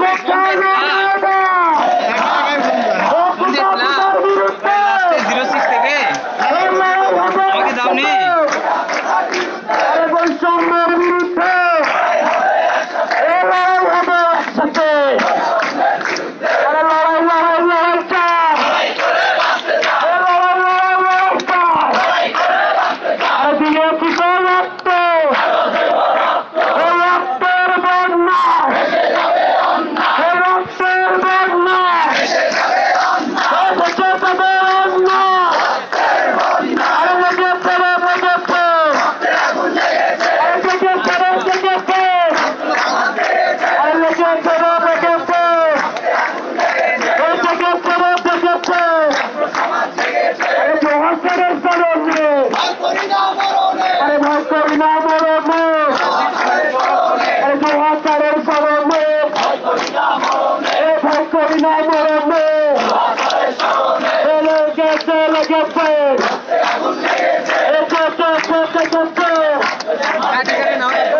Africa! মরণে আরে ভয় করি না মরণে আরে জোহাকারের স্মরণে আরে ভয় করি না মরণে গেছে লেগেছে